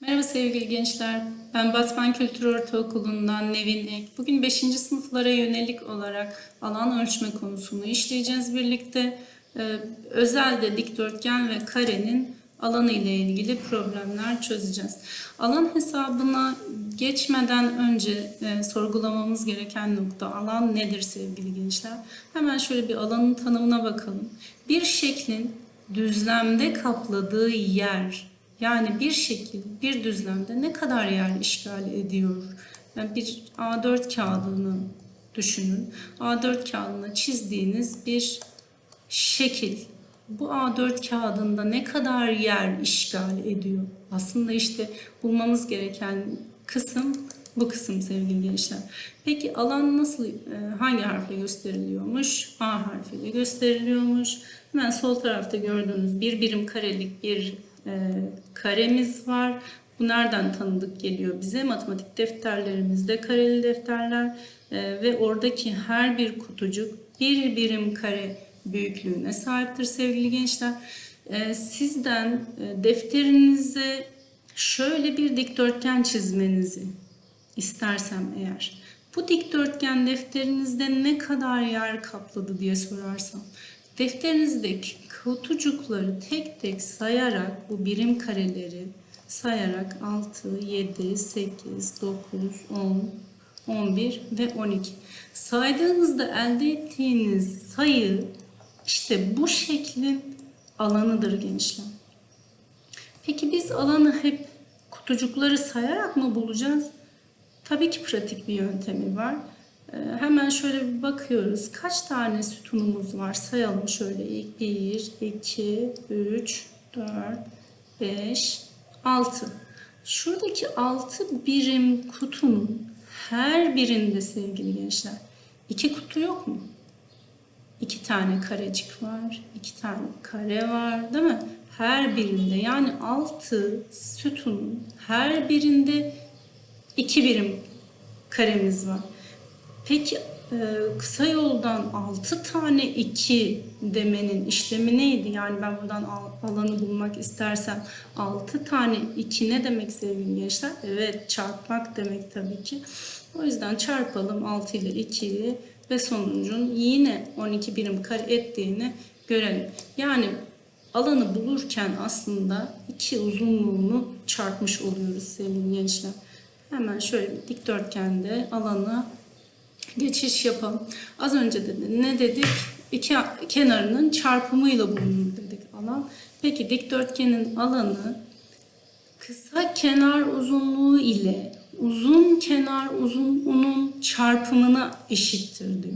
Merhaba sevgili gençler. Ben Batman Kültür Ortaokulu'ndan Nevin Ek. Bugün 5. sınıflara yönelik olarak alan ölçme konusunu işleyeceğiz birlikte. Ee, özelde dikdörtgen ve karenin alanı ile ilgili problemler çözeceğiz. Alan hesabına geçmeden önce e, sorgulamamız gereken nokta alan nedir sevgili gençler? Hemen şöyle bir alanın tanımına bakalım. Bir şeklin düzlemde kapladığı yer yani bir şekil, bir düzlemde ne kadar yer işgal ediyor? Yani bir A4 kağıdını düşünün. A4 kağıdına çizdiğiniz bir şekil. Bu A4 kağıdında ne kadar yer işgal ediyor? Aslında işte bulmamız gereken kısım bu kısım sevgili gençler. Peki alan nasıl, e, hangi harfle gösteriliyormuş? A harfiyle gösteriliyormuş. Hemen sol tarafta gördüğünüz bir birim karelik bir e, karemiz var. Bu nereden tanıdık geliyor bize? Matematik defterlerimizde kareli defterler e, ve oradaki her bir kutucuk bir birim kare büyüklüğüne sahiptir sevgili gençler. E, sizden defterinize şöyle bir dikdörtgen çizmenizi istersem eğer. Bu dikdörtgen defterinizde ne kadar yer kapladı diye sorarsam. Defterinizdeki kutucukları tek tek sayarak bu birim kareleri sayarak 6, 7, 8, 9, 10, 11 ve 12. Saydığınızda elde ettiğiniz sayı işte bu şeklin alanıdır gençler. Peki biz alanı hep kutucukları sayarak mı bulacağız? Tabii ki pratik bir yöntemi var. Ee, hemen şöyle bir bakıyoruz. Kaç tane sütunumuz var? Sayalım şöyle. İlk 1, 2, 3, 4, 5, 6. Şuradaki 6 birim kutunun her birinde sevgili gençler iki kutu yok mu? İki tane karecik var, iki tane kare var değil mi? Her birinde yani 6 sütunun her birinde iki birim karemiz var. Peki e, kısa yoldan 6 tane 2 demenin işlemi neydi? Yani ben buradan al- alanı bulmak istersem 6 tane 2 ne demek sevgili gençler? Evet çarpmak demek tabii ki. O yüzden çarpalım 6 ile 2'yi ve sonucun yine 12 birim kare ettiğini görelim. Yani alanı bulurken aslında iki uzunluğunu çarpmış oluyoruz sevgili gençler. Hemen şöyle bir dikdörtgende alanı geçiş yapalım. Az önce de ne dedik? İki kenarının çarpımıyla bulunur dedik alan. Peki dikdörtgenin alanı kısa kenar uzunluğu ile uzun kenar uzunluğunun çarpımına eşittir diyor.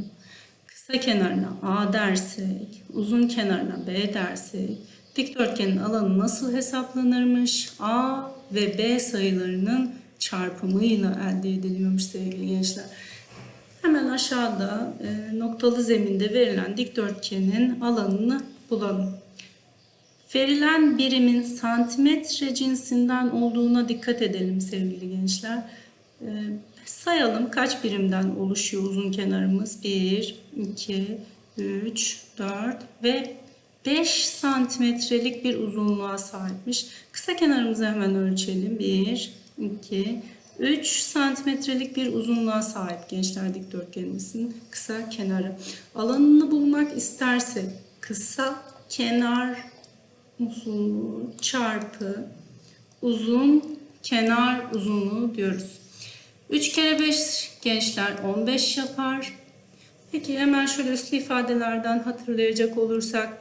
Kısa kenarına A dersek, uzun kenarına B dersek, dikdörtgenin alanı nasıl hesaplanırmış? A ve B sayılarının çarpımıyla elde ediliyormuş sevgili gençler. Hemen aşağıda e, noktalı zeminde verilen dikdörtgenin alanını bulalım. Verilen birimin santimetre cinsinden olduğuna dikkat edelim sevgili gençler. E, sayalım kaç birimden oluşuyor uzun kenarımız? 1, 2, 3, 4 ve 5 santimetrelik bir uzunluğa sahipmiş. Kısa kenarımızı hemen ölçelim. 1, 2, 3 santimetrelik bir uzunluğa sahip gençler dikdörtgenimizin kısa kenarı. Alanını bulmak istersek kısa kenar uzunluğu çarpı uzun kenar uzunluğu diyoruz. 3 kere 5 gençler 15 yapar. Peki hemen şöyle üslü ifadelerden hatırlayacak olursak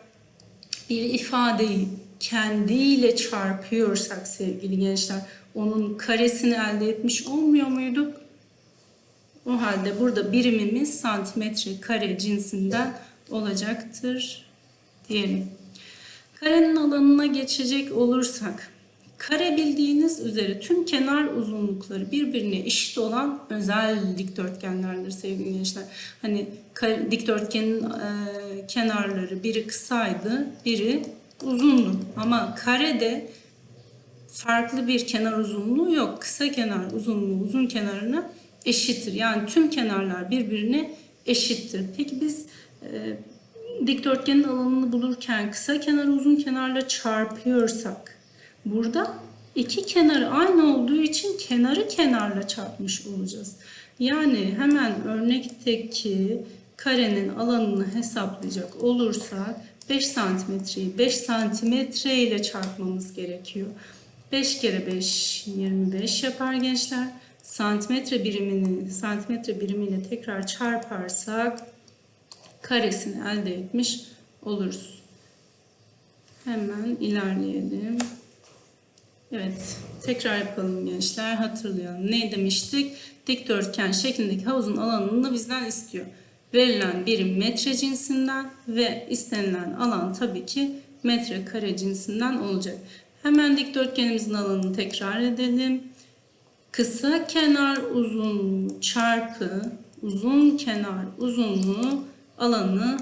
bir ifadeyi kendiyle çarpıyorsak sevgili gençler onun karesini elde etmiş olmuyor muyduk? O halde burada birimimiz santimetre kare cinsinden olacaktır diyelim. Karenin alanına geçecek olursak kare bildiğiniz üzere tüm kenar uzunlukları birbirine eşit olan özel dikdörtgenlerdir sevgili gençler. Hani dikdörtgenin e, kenarları biri kısaydı, biri uzundu. Ama karede farklı bir kenar uzunluğu yok. Kısa kenar uzunluğu uzun kenarına eşittir. Yani tüm kenarlar birbirine eşittir. Peki biz e, dikdörtgenin alanını bulurken kısa kenar uzun kenarla çarpıyorsak burada İki kenarı aynı olduğu için kenarı kenarla çarpmış olacağız. Yani hemen örnekteki karenin alanını hesaplayacak olursak 5 santimetreyi 5 santimetre ile çarpmamız gerekiyor. 5 kere 5 25 yapar gençler. Santimetre birimini santimetre birimiyle tekrar çarparsak karesini elde etmiş oluruz. Hemen ilerleyelim. Evet, tekrar yapalım gençler. Hatırlayalım. Ne demiştik? Dikdörtgen şeklindeki havuzun alanını bizden istiyor. Verilen birim metre cinsinden ve istenilen alan tabii ki metrekare cinsinden olacak. Hemen dikdörtgenimizin alanını tekrar edelim. Kısa kenar uzunluğu çarpı uzun kenar uzunluğu alanı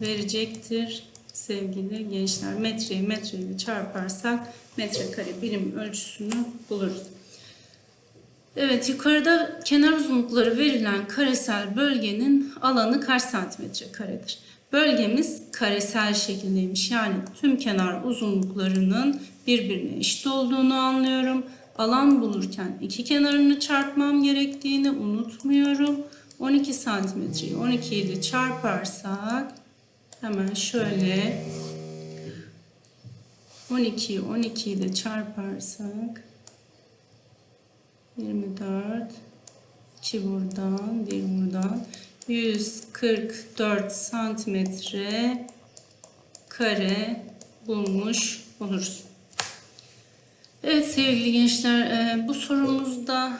verecektir sevgili gençler. Metreyi metreyle çarparsak metrekare birim ölçüsünü buluruz. Evet yukarıda kenar uzunlukları verilen karesel bölgenin alanı kaç santimetre karedir? Bölgemiz karesel şekildeymiş. Yani tüm kenar uzunluklarının birbirine eşit olduğunu anlıyorum. Alan bulurken iki kenarını çarpmam gerektiğini unutmuyorum. 12 santimetreyi 12 ile çarparsak hemen şöyle 12'yi 12 ile çarparsak 24 2 buradan 1 buradan 144 santimetre kare bulmuş oluruz. Evet sevgili gençler e, bu sorumuzda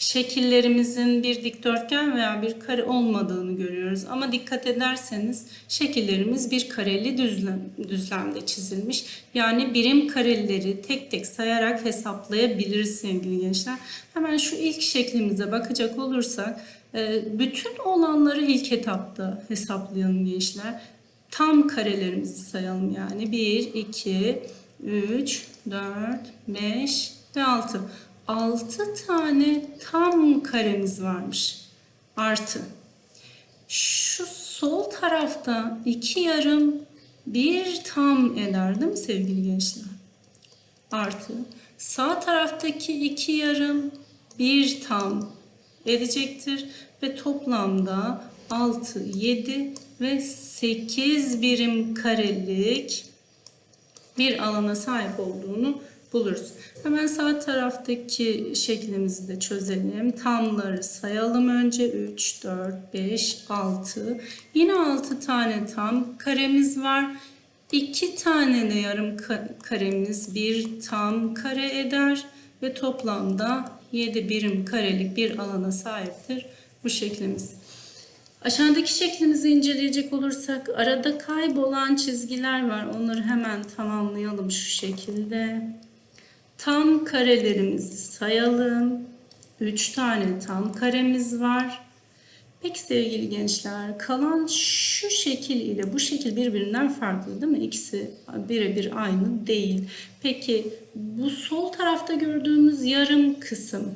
şekillerimizin bir dikdörtgen veya bir kare olmadığını görüyoruz. Ama dikkat ederseniz şekillerimiz bir kareli düzlem, düzlemde çizilmiş. Yani birim kareleri tek tek sayarak hesaplayabiliriz sevgili gençler. Hemen şu ilk şeklimize bakacak olursak e, bütün olanları ilk etapta hesaplayalım gençler. Tam karelerimizi sayalım yani 1, 2, 3, 4, 5 ve 6. 6 tane tam karemiz varmış. Artı. Şu sol tarafta iki yarım bir tam eder değil mi sevgili gençler? Artı. Sağ taraftaki iki yarım bir tam edecektir. Ve toplamda 6, 7 ve 8 birim karelik bir alana sahip olduğunu buluruz. Hemen sağ taraftaki şeklimizi de çözelim. Tamları sayalım önce. 3, 4, 5, 6. Yine 6 tane tam karemiz var. 2 tane de yarım karemiz bir tam kare eder ve toplamda 7 birim karelik bir alana sahiptir bu şeklimiz. Aşağıdaki şeklimizi inceleyecek olursak arada kaybolan çizgiler var. Onları hemen tamamlayalım şu şekilde. Tam karelerimizi sayalım. 3 tane tam karemiz var. Peki sevgili gençler kalan şu şekil ile bu şekil birbirinden farklı değil mi? İkisi birebir aynı değil. Peki bu sol tarafta gördüğümüz yarım kısım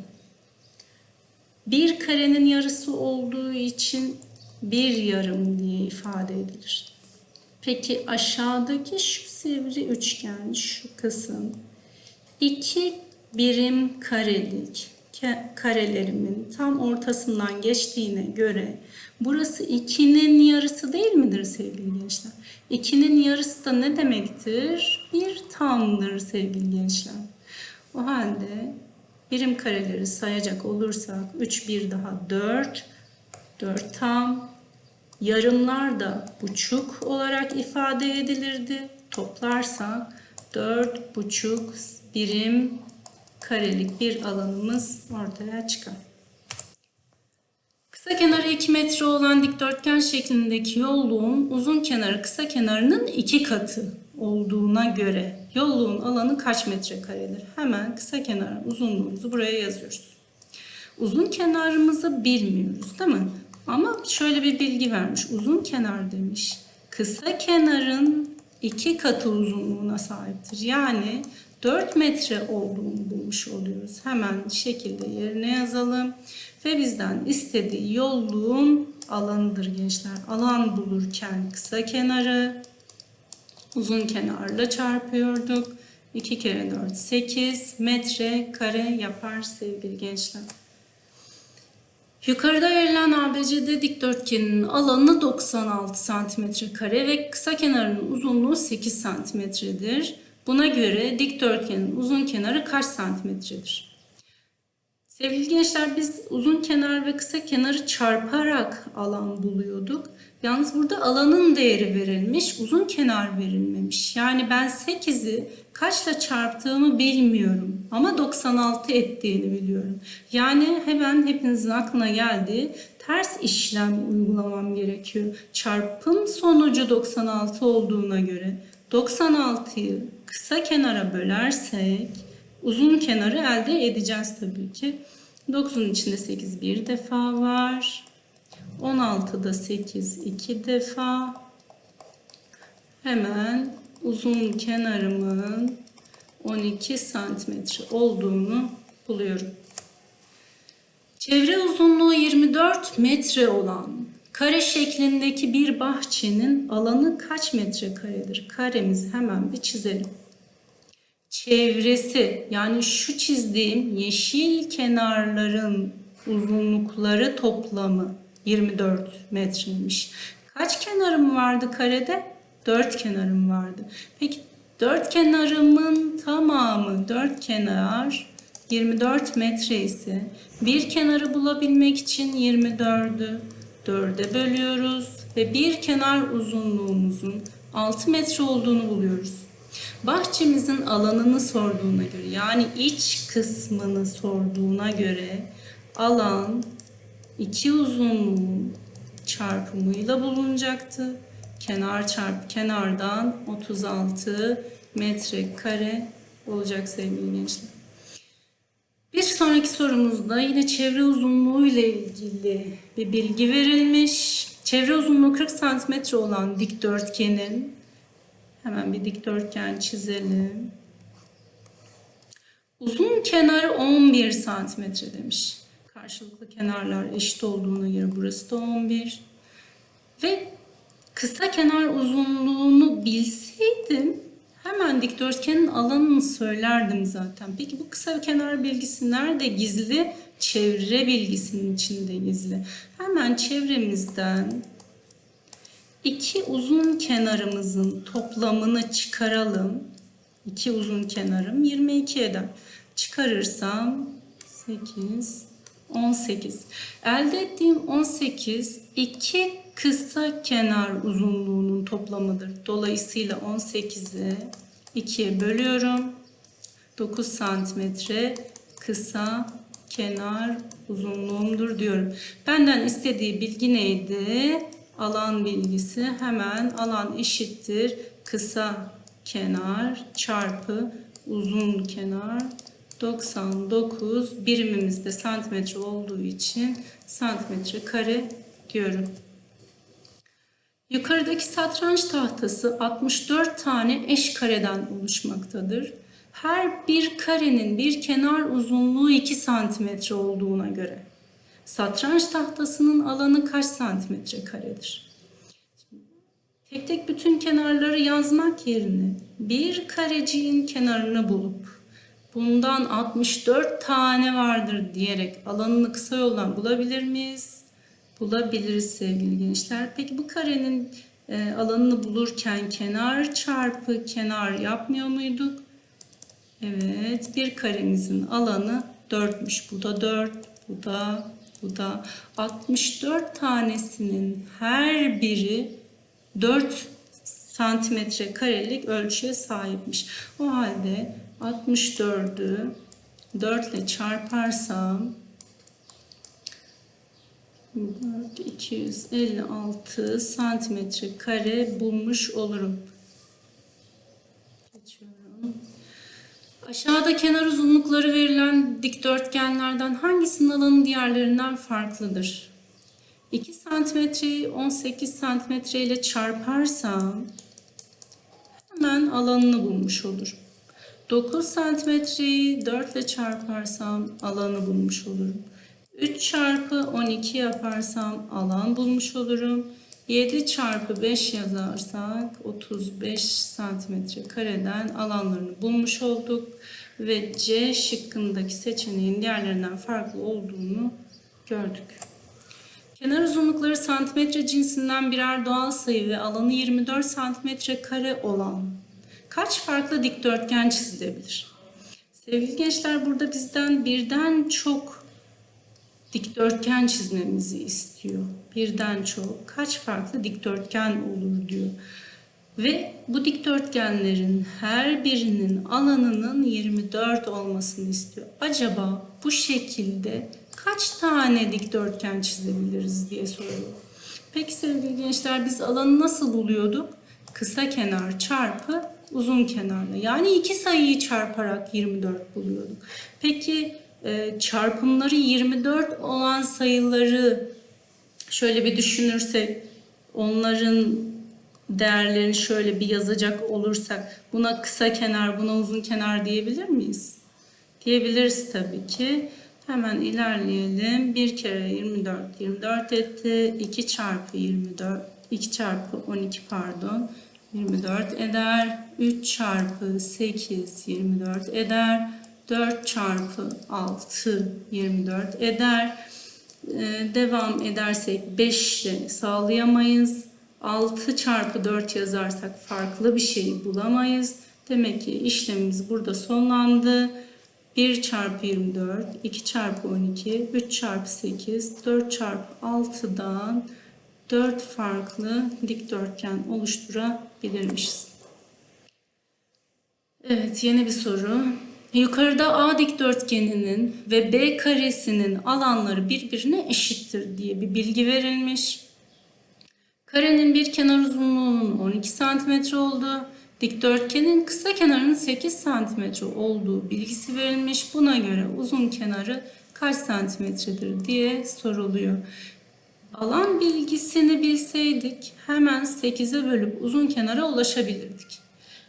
bir karenin yarısı olduğu için bir yarım diye ifade edilir. Peki aşağıdaki şu sivri üçgen şu kısım iki birim karelik karelerimin tam ortasından geçtiğine göre burası 2'nin yarısı değil midir sevgili gençler? 2'nin yarısı da ne demektir? Bir tamdır sevgili gençler. O halde birim kareleri sayacak olursak 3 bir daha 4 4 tam yarımlar da buçuk olarak ifade edilirdi. Toplarsak 4 buçuk birim karelik bir alanımız ortaya çıkar. Kısa kenarı 2 metre olan dikdörtgen şeklindeki yolluğun uzun kenarı kısa kenarının 2 katı olduğuna göre yolluğun alanı kaç metre karedir? Hemen kısa kenarın uzunluğumuzu buraya yazıyoruz. Uzun kenarımızı bilmiyoruz değil mi? Ama şöyle bir bilgi vermiş. Uzun kenar demiş. Kısa kenarın iki katı uzunluğuna sahiptir. Yani 4 metre olduğunu bulmuş oluyoruz. Hemen şekilde yerine yazalım. Ve bizden istediği yolluğun alanıdır gençler. Alan bulurken kısa kenarı uzun kenarla çarpıyorduk. 2 kere 4 8 metre kare yapar sevgili gençler. Yukarıda verilen ABCD dikdörtgenin alanı 96 santimetre kare ve kısa kenarının uzunluğu 8 santimetredir. Buna göre dikdörtgenin uzun kenarı kaç santimetredir? Sevgili gençler biz uzun kenar ve kısa kenarı çarparak alan buluyorduk. Yalnız burada alanın değeri verilmiş, uzun kenar verilmemiş. Yani ben 8'i kaçla çarptığımı bilmiyorum ama 96 ettiğini biliyorum. Yani hemen hepinizin aklına geldiği ters işlem uygulamam gerekiyor. Çarpım sonucu 96 olduğuna göre 96'yı kısa kenara bölersek uzun kenarı elde edeceğiz tabii ki. 9'un içinde 8 bir defa var. 16'da 8 iki defa. Hemen uzun kenarımın 12 santimetre olduğunu buluyorum. Çevre uzunluğu 24 metre olan kare şeklindeki bir bahçenin alanı kaç metrekaredir? Karemizi hemen bir çizelim çevresi yani şu çizdiğim yeşil kenarların uzunlukları toplamı 24 metreymiş. Kaç kenarım vardı karede? 4 kenarım vardı. Peki 4 kenarımın tamamı 4 kenar 24 metre ise bir kenarı bulabilmek için 24'ü 4'e bölüyoruz ve bir kenar uzunluğumuzun 6 metre olduğunu buluyoruz. Bahçemizin alanını sorduğuna göre yani iç kısmını sorduğuna göre alan iki uzunluğun çarpımıyla bulunacaktı. Kenar çarpı kenardan 36 metrekare olacak sevgili gençler. Bir sonraki sorumuzda yine çevre uzunluğu ile ilgili bir bilgi verilmiş. Çevre uzunluğu 40 cm olan dikdörtgenin Hemen bir dikdörtgen çizelim. Uzun kenarı 11 santimetre demiş. Karşılıklı kenarlar eşit olduğuna göre burası da 11. Ve kısa kenar uzunluğunu bilseydim hemen dikdörtgenin alanını söylerdim zaten. Peki bu kısa kenar bilgisi nerede gizli? Çevre bilgisinin içinde gizli. Hemen çevremizden iki uzun kenarımızın toplamını çıkaralım. İki uzun kenarım 22 eder. Çıkarırsam 8, 18. Elde ettiğim 18 iki kısa kenar uzunluğunun toplamıdır. Dolayısıyla 18'i 2'ye bölüyorum. 9 santimetre kısa kenar uzunluğumdur diyorum. Benden istediği bilgi neydi? Alan bilgisi hemen alan eşittir kısa kenar çarpı uzun kenar 99 birimimizde santimetre olduğu için santimetre kare diyorum. Yukarıdaki satranç tahtası 64 tane eş kareden oluşmaktadır. Her bir karenin bir kenar uzunluğu 2 santimetre olduğuna göre Satranç tahtasının alanı kaç santimetre karedir? Tek tek bütün kenarları yazmak yerine bir kareciğin kenarını bulup bundan 64 tane vardır diyerek alanını kısa yoldan bulabilir miyiz? Bulabiliriz sevgili gençler. Peki bu karenin e, alanını bulurken kenar çarpı kenar yapmıyor muyduk? Evet bir karemizin alanı 4'müş. Bu da 4, bu da bu da 64 tanesinin her biri 4 santimetre karelik ölçüye sahipmiş. O halde 64'ü 4 ile çarparsam 256 santimetre kare bulmuş olurum. Aşağıda kenar uzunlukları verilen dikdörtgenlerden hangisinin alanı diğerlerinden farklıdır? 2 santimetreyi 18 santimetre ile çarparsam hemen alanını bulmuş olurum. 9 santimetreyi 4 ile çarparsam alanı bulmuş olurum. 3 çarpı 12 yaparsam alan bulmuş olurum. 7 çarpı 5 yazarsak 35 santimetre kareden alanlarını bulmuş olduk. Ve C şıkkındaki seçeneğin diğerlerinden farklı olduğunu gördük. Kenar uzunlukları santimetre cinsinden birer doğal sayı ve alanı 24 santimetre kare olan kaç farklı dikdörtgen çizilebilir? Sevgili gençler burada bizden birden çok dikdörtgen çizmemizi istiyor. Birden çok kaç farklı dikdörtgen olur diyor. Ve bu dikdörtgenlerin her birinin alanının 24 olmasını istiyor. Acaba bu şekilde kaç tane dikdörtgen çizebiliriz diye soruyor. Peki sevgili gençler biz alanı nasıl buluyorduk? Kısa kenar çarpı uzun kenarla. Yani iki sayıyı çarparak 24 buluyorduk. Peki çarpımları 24 olan sayıları şöyle bir düşünürsek onların değerlerini şöyle bir yazacak olursak buna kısa kenar buna uzun kenar diyebilir miyiz? Diyebiliriz tabii ki. Hemen ilerleyelim. 1 kere 24 24 etti. 2 çarpı 24 2 çarpı 12 pardon 24 eder. 3 çarpı 8 24 eder. 4 çarpı 6 24 eder. Ee, devam edersek 5 ile sağlayamayız. 6 çarpı 4 yazarsak farklı bir şey bulamayız. Demek ki işlemimiz burada sonlandı. 1 çarpı 24, 2 çarpı 12, 3 çarpı 8, 4 çarpı 6'dan 4 farklı dikdörtgen oluşturabilirmişiz. Evet yeni bir soru. Yukarıda A dikdörtgeninin ve B karesinin alanları birbirine eşittir diye bir bilgi verilmiş. Karenin bir kenar uzunluğunun 12 cm olduğu, dikdörtgenin kısa kenarının 8 cm olduğu bilgisi verilmiş. Buna göre uzun kenarı kaç santimetredir diye soruluyor. Alan bilgisini bilseydik hemen 8'e bölüp uzun kenara ulaşabilirdik.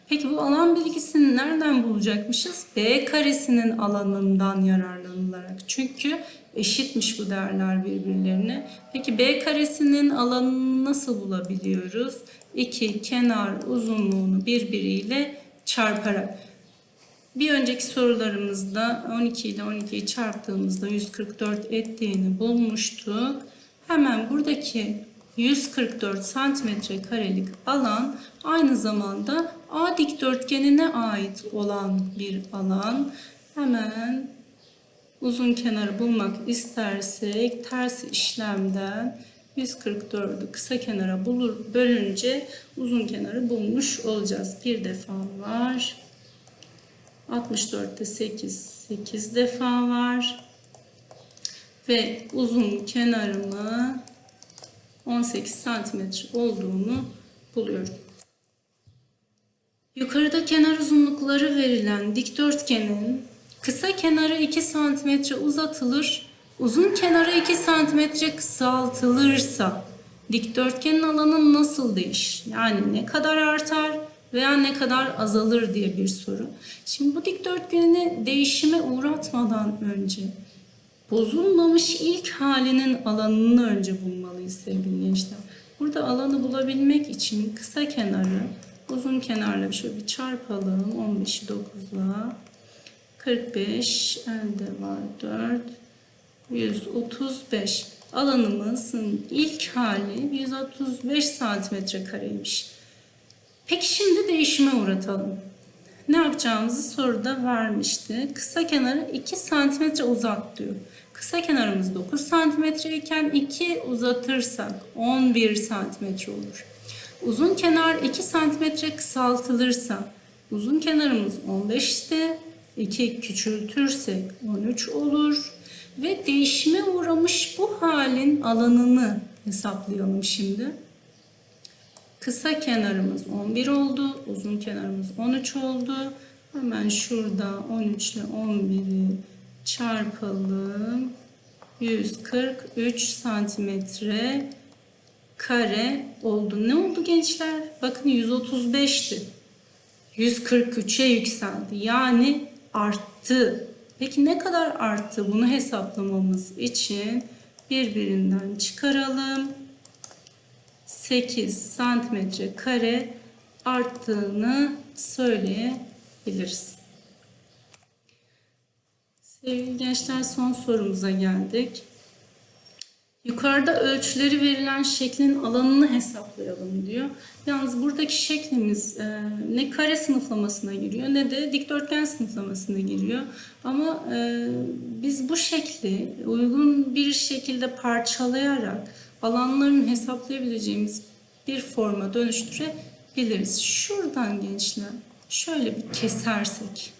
Peki bu alan bilgisini nereden bulacakmışız? B karesinin alanından yararlanılarak. Çünkü eşitmiş bu değerler birbirlerine. Peki B karesinin alanını nasıl bulabiliyoruz? İki kenar uzunluğunu birbiriyle çarparak. Bir önceki sorularımızda 12 ile 12'yi çarptığımızda 144 ettiğini bulmuştuk. Hemen buradaki 144 santimetre karelik alan aynı zamanda A dikdörtgenine ait olan bir alan. Hemen uzun kenarı bulmak istersek ters işlemden 144'ü kısa kenara bulur, bölünce uzun kenarı bulmuş olacağız. Bir defa var. 64'te 8, 8 defa var. Ve uzun kenarımı 18 santimetre olduğunu buluyorum. Yukarıda kenar uzunlukları verilen dikdörtgenin kısa kenarı 2 santimetre uzatılır, uzun kenarı 2 santimetre kısaltılırsa dikdörtgenin alanı nasıl değişir? Yani ne kadar artar veya ne kadar azalır diye bir soru. Şimdi bu dikdörtgeni değişime uğratmadan önce bozulmamış ilk halinin alanını önce bulmalıyız sevgili gençler. Burada alanı bulabilmek için kısa kenarı uzun kenarla şöyle bir çarpalım. 15'i 9'la 45 elde var 4 135 alanımızın ilk hali 135 santimetre kareymiş. Peki şimdi değişime uğratalım. Ne yapacağımızı soruda vermişti. Kısa kenarı 2 santimetre uzat diyor. Kısa kenarımız 9 santimetre iken 2 uzatırsak 11 santimetre olur. Uzun kenar 2 santimetre kısaltılırsa uzun kenarımız 15'te 2 küçültürsek 13 olur. Ve değişime uğramış bu halin alanını hesaplayalım şimdi. Kısa kenarımız 11 oldu. Uzun kenarımız 13 oldu. Hemen şurada 13 ile 11'i çarpalım. 143 santimetre kare oldu. Ne oldu gençler? Bakın 135'ti. 143'e yükseldi. Yani arttı. Peki ne kadar arttı? Bunu hesaplamamız için birbirinden çıkaralım. 8 santimetre kare arttığını söyleyebiliriz. Sevgili gençler son sorumuza geldik. Yukarıda ölçüleri verilen şeklin alanını hesaplayalım diyor. Yalnız buradaki şeklimiz e, ne kare sınıflamasına giriyor ne de dikdörtgen sınıflamasına giriyor. Ama e, biz bu şekli uygun bir şekilde parçalayarak alanlarını hesaplayabileceğimiz bir forma dönüştürebiliriz. Şuradan gençler şöyle bir kesersek.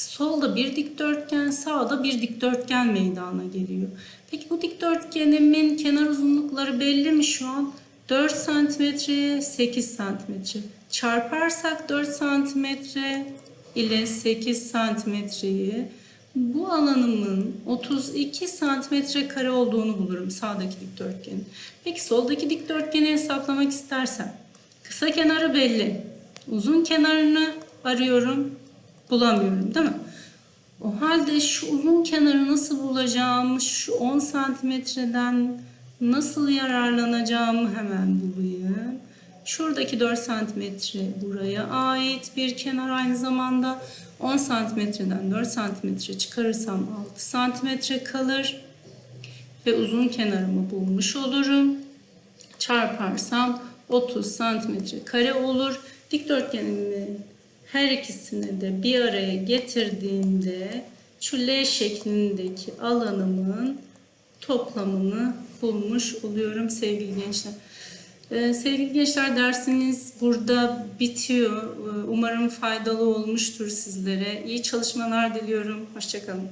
Solda bir dikdörtgen, sağda bir dikdörtgen meydana geliyor. Peki bu dikdörtgenimin kenar uzunlukları belli mi şu an? 4 santimetreye 8 santimetre. Çarparsak 4 santimetre ile 8 santimetreyi bu alanımın 32 santimetre kare olduğunu bulurum sağdaki dikdörtgenin. Peki soldaki dikdörtgeni hesaplamak istersem kısa kenarı belli. Uzun kenarını arıyorum bulamıyorum değil mi? O halde şu uzun kenarı nasıl bulacağım, şu 10 santimetreden nasıl yararlanacağımı hemen bulayım. Şuradaki 4 santimetre buraya ait bir kenar aynı zamanda 10 santimetreden 4 santimetre çıkarırsam 6 santimetre kalır ve uzun kenarımı bulmuş olurum. Çarparsam 30 santimetre kare olur. Dikdörtgenimi her ikisini de bir araya getirdiğimde şu L şeklindeki alanımın toplamını bulmuş oluyorum sevgili gençler. Ee, sevgili gençler dersiniz burada bitiyor. Ee, Umarım faydalı olmuştur sizlere. İyi çalışmalar diliyorum. Hoşçakalın.